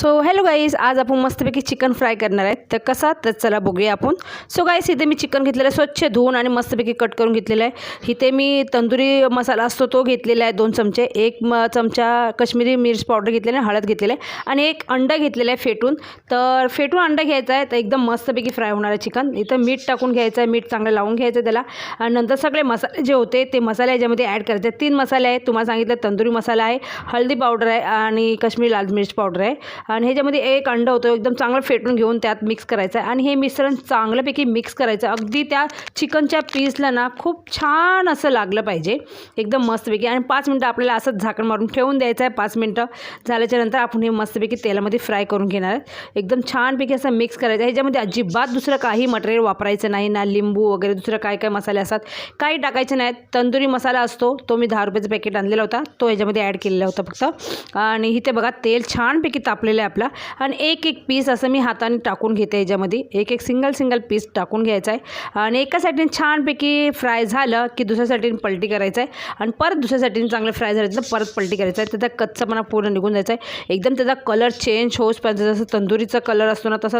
So hello guys आज आपण मस्तपैकी चिकन फ्राय करणार आहेत तर कसा? तर चला बघूया आपण. सो गाईस इथे मी चिकन घेतलेलं आहे. स्वच्छ धुवून आणि मस्तपैकी कट करून घेतलेलं आहे. इथे मी तंदुरी मसाला असतो तो घेतलेला आहे दोन चमचे. एक म चमचा कश्मीरी मिर्च पावडर घेतलेला आहे हळद घेतलेलं आहे. आणि एक अंडा घेतलेला आहे फेटून. तर फेटून अंडा घ्यायचा आहे तर एकदम मस्तपैकी फ्राय होणार आहे चिकन इथं मीठ टाकून घ्यायचं आहे मीठ चांगलं लावून घ्यायचं आहे त्याला. आणि नंतर सगळे मसाले जे होते ते मसाले याच्यामध्ये ॲड करायचे आहेत. तीन मसाले आहेत. तुम्हाला सांगितलं तंदुरी मसाला आहे हळदी पावडर आहे आणि कश्मीरी लाल मिर्च पावडर आहे. आणि ह्याच्यामध्ये एक अंडं होतं एकदम चांगलं फेटून घेऊन त्यात मिक्स करायचं आहे. आणि हे मिश्रण चांगल्यापैकी मिक्स करायचं अगदी त्या चिकनच्या पीसला ना खूप छान असं लागलं पाहिजे. एकदम मस्तपैकी. आणि पाच मिनटं आपल्याला असंच झाकण मारून ठेवून द्यायचं आहे. पाच मिनटं झाल्याच्यानंतर आपण हे मस्तपैकी तेलामध्ये फ्राय करून घेणार आहे एकदम छानपैकी असं मिक्स करायचं आहे. ह्याच्यामध्ये अजिबात दुसरं काही मटेरियल वापरायचं नाही ना लिंबू वगैरे दुसरं काय काय मसाले असतात. काही टाकायचे नाहीत. तंदुरी मसाला असतो तो मी दहा रुपयाचं पॅकेट आणलेला होता. तो ह्याच्यामध्ये ॲड केलेला होता फक्त. आणि इथे बघा तेल छानपैकी तापलेलं आहे आपला. आणि एक एक पीस असं मी हाताने टाकून घेते याच्यामध्ये. एक एक सिंगल सिंगल पीस टाकून घ्यायचा आहे. आणि एका साईडने छानपैकी फ्राय झालं की दुसऱ्या साईडीने पलटी करायचं आहे. आणि परत दुसऱ्या साईडीने चांगलं फ्राय झालं तर परत पलटी करायचं आहे. त्याचा कच्चापणा पूर्ण निघून जायचा आहे. एकदम त्याचा कलर चेंज होसपर्यंत जसं तंदुरीचा कलर असतो ना तसा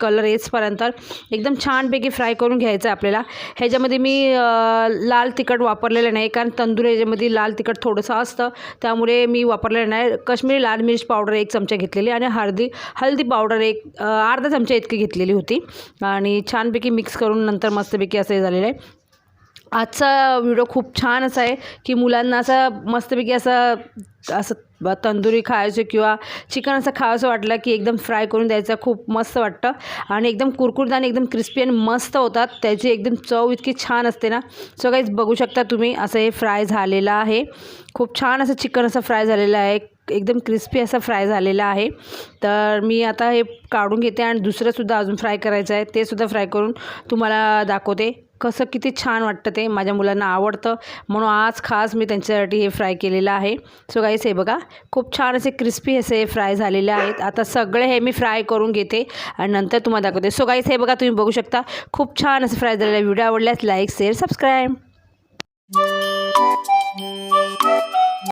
कलर येचपर्यंत एकदम छानपैकी फ्राय करून घ्यायचं आहे आपल्याला. ह्याच्यामध्ये मी लाल तिखट वापरलेलं नाही कारण तंदूर ह्याच्यामध्ये लाल तिखट थोडंसं असतं. त्यामुळे मी वापरलेलं नाही. कश्मीरी लाल मिर्च पावडर एक चमचा घेतलेली आणि हळदी हळदी पावडर एक अर्धा चमचा इतकी घेतलेली होती. आणि छानपैकी मिक्स करून नंतर मस्तपैकी असं झालेलं आहे. आजचा व्हिडिओ खूप छान असा आहे की मुलांना असं मस्तपैकी असं असं ब- तंदुरी खायचं किंवा चिकन असं खावंसं वाटलं की एकदम फ्राय करून द्यायचं खूप मस्त वाटतं. आणि एकदम कुरकुरीत आणि एकदम क्रिस्पी आणि मस्त होतात. त्याची एकदम चव इतकी छान असते ना. सो काहीच बघू शकता तुम्ही असं हे फ्राय झालेलं आहे. खूप छान असं चिकन असं फ्राय झालेलं आहे. एकदम क्रिस्पी असं फ्राय झालेलं आहे. तर मी आता हे काढून घेते आणि दुसरंसुद्धा अजून फ्राय करायचं आहे. ते सुद्धा फ्राय करून तुम्हाला दाखवते. कसं किती छान वाटतं ते माझ्या मुलांना आवडतं. म्हणून आज खास मी त्यांच्यासाठी हे फ्राय केलेलं आहे. सो गाईस हे बघा खूप छान असे क्रिस्पी असे फ्राय झालेले आहेत. आता सगळे हे मी फ्राय करून घेते आणि नंतर तुम्हाला दाखवते. सो गाईस हे बघा तुम्ही बघू शकता खूप छान असं फ्राय झालेला आहे. व्हिडिओ आवडल्यास लाईक शेअर सबस्क्राईब